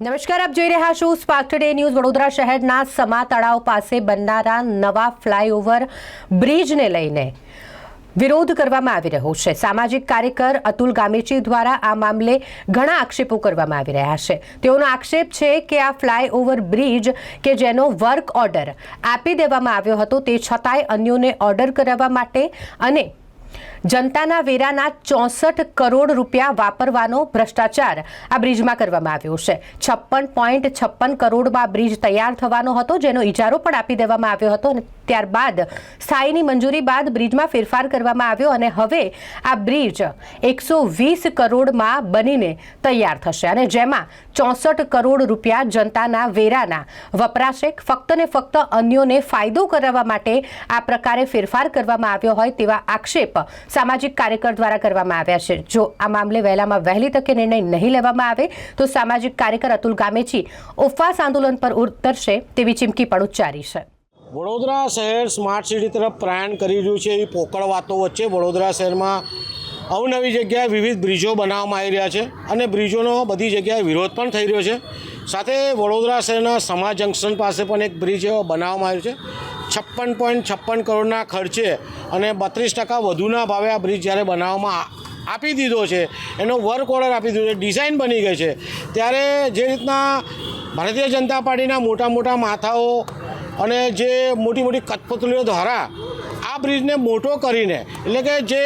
નમસ્કાર, આપ જોઈ રહ્યા છો સ્પાર્ક ટુડે ન્યૂઝ વડોદરા શહેરના સમા તળાવ પાસે બનનારા નવા ફ્લાયઓવર બ્રિજને લઈને વિરોધ કરવામાં આવી રહ્યો છે. સામાજિક કાર્યકર અતુલ ગામેચી દ્વારા આ મામલે ઘણા આક્ષેપો કરવામાં આવી રહ્યા છે. તેઓનો આક્ષેપ છે કે આ ફ્લાયઓવર બ્રિજ કે જેનો વર્ક ઓર્ડર આપી દેવામાં આવ્યો હતો તે છતાંય અન્યોને ઓર્ડર કરાવવા માટે અને જનતાના વેરાના ચોસઠ કરોડ રૂપિયા વાપરવાનો ભ્રષ્ટાચાર આ બ્રિજમાં કરવામાં આવ્યો છે. છપ્પન પોઈન્ટ છપ્પન કરોડમાં બ્રિજ તૈયાર થવાનો હતો, જેનો ઇજારો પણ આપી દેવામાં આવ્યો હતો અને ત્યારબાદ સ્થાયીની મંજૂરી બાદ બ્રિજમાં ફેરફાર કરવામાં આવ્યો અને હવે આ બ્રિજ એકસો વીસ કરોડમાં બનીને તૈયાર થશે અને જેમાં ચોસઠ કરોડ રૂપિયા જનતાના વેરાના વપરાશે. ફક્ત ને ફક્ત અન્યોને ફાયદો કરાવવા માટે આ પ્રકારે ફેરફાર કરવામાં આવ્યો હોય તેવા આક્ષેપ સામાજિક કાર્યકર દ્વારા કરવામાં આવ્યા છે. જો આ મામલે વહેલામાં વહેલી તકે નિર્ણય નહીં લેવામાં આવે, તો સામાજિક કાર્યકર અતુલ ગામેચી ઉપવાસ આંદોલન પર ઉતરશે તેવી ચીમકી પણ ઉચ્ચારી છે. વડોદરા શહેર સ્માર્ટ સિટી તરફ પ્રયાણ કરી રહ્યું છે એવી પોકળ વાતો વચ્ચે વડોદરા શહેરમાં અવનવી જગ્યાએ વિવિધ બ્રિજો બનાવવામાં આવી રહ્યા છે અને બ્રિજોનો બધી જગ્યાએ વિરોધ પણ થઈ રહ્યો છે. સાથે વડોદરા શહેરના સમા જંકશન પાસે પણ એક બ્રિજ બનાવવામાં આવ્યો છે. છપ્પન પોઈન્ટ છપ્પન કરોડના ખર્ચે અને બત્રીસ ટકા વધુના ભાવે આ બ્રિજ જ્યારે બનાવવામાં આપી દીધો છે, એનો વર્ક ઓર્ડર આપી દીધો છે, ડિઝાઇન બની ગઈ છે, ત્યારે જે રીતના ભારતીય જનતા પાર્ટીના મોટા મોટા માથાઓ અને જે મોટી મોટી કઠપુતળીઓ દ્વારા બ્રિજને મોટો કરીને, એટલે કે જે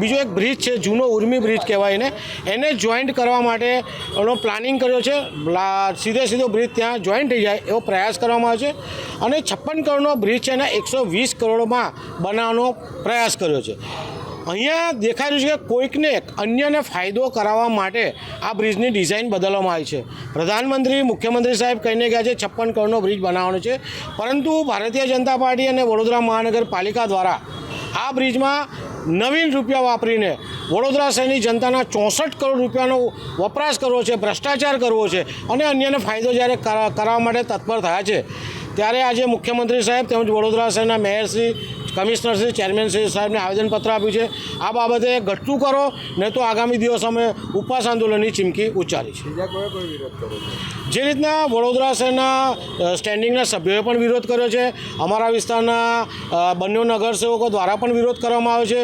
બીજો એક બ્રિજ છે, જૂનો ઉર્મી બ્રિજ કહેવાય ને એને જોઈન્ટ કરવા માટે એનો પ્લાનિંગ કર્યો છે. સીધે સીધો બ્રિજ ત્યાં જોઈન્ટ થઈ જાય એવો પ્રયાસ કરવામાં આવ્યો છે. અને છપ્પન કરોડનો બ્રિજ છે એને એકસો વીસ કરોડમાં બનાવવાનો પ્રયાસ કર્યો છે. અહીંયા દેખાઈ રહ્યું છે કે કોઈકને અન્યને ફાયદો કરાવવા માટે આ બ્રિજની ડિઝાઇન બદલવામાં આવી છે. પ્રધાનમંત્રી, મુખ્યમંત્રી સાહેબ કહીને ગયા છે છપ્પન કરોડનો બ્રિજ બનાવવાનો છે. પરંતુ ભારતીય જનતા પાર્ટી અને વડોદરા મહાનગરપાલિકા દ્વારા આ બ્રિજમાં નવીન રૂપિયા વાપરીને વડોદરા શહેરની જનતાના ચોસઠ કરોડ રૂપિયાનો વપરાશ કરવો છે, ભ્રષ્ટાચાર કરવો છે અને અન્યને ફાયદો જ્યારે કરાવવા માટે તત્પર થયા છે. ત્યારે આજે મુખ્યમંત્રી સાહેબ તેમજ વડોદરા શહેરના મેયરશ્રી કમિશનરશ્રી ચેરમેનશ્રી સાહેબને આવેદનપત્ર આપ્યું છે. આ બાબતે ઘટતું કરો નહીં તો આગામી દિવસ અમે ઉપવાસ આંદોલનની ચીમકી ઉચ્ચારી છે. જે રીતના વડોદરા શહેરના સ્ટેન્ડિંગના સભ્યોએ પણ વિરોધ કર્યો છે. અમારા વિસ્તારના બંને નગરસેવકો દ્વારા પણ વિરોધ કરવામાં આવ્યો છે.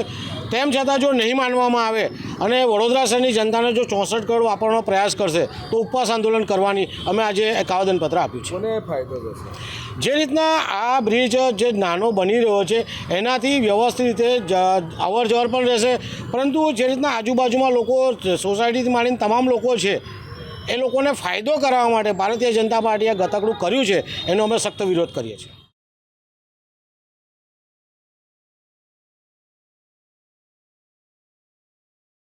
તેમ છતાં જો નહીં માનવામાં આવે અને વડોદરા શહેરની જનતાને જો ચોસઠ કરોડ વાપરવાનો પ્રયાસ કરશે તો ઉપવાસ આંદોલન કરવાની અમે આજે એક આવેદનપત્ર આપ્યું છે. કોને ફાયદો થશે? જે રીતના આ બ્રિજ જે નાનો બની રહ્યો છે એનાથી વ્યવસ્થિત રીતે જ- અવર જવર પણ રહેશે. પરંતુ જે રીતના આજુબાજુમાં લોકો સોસાયટીથી માંડીને તમામ લોકો છે એ લોકોને ફાયદો કરાવવા માટે ભારતીય જનતા પાર્ટીએ ગતકડું કર્યું છે એનો અમે સખ્ત વિરોધ કરીએ છીએ.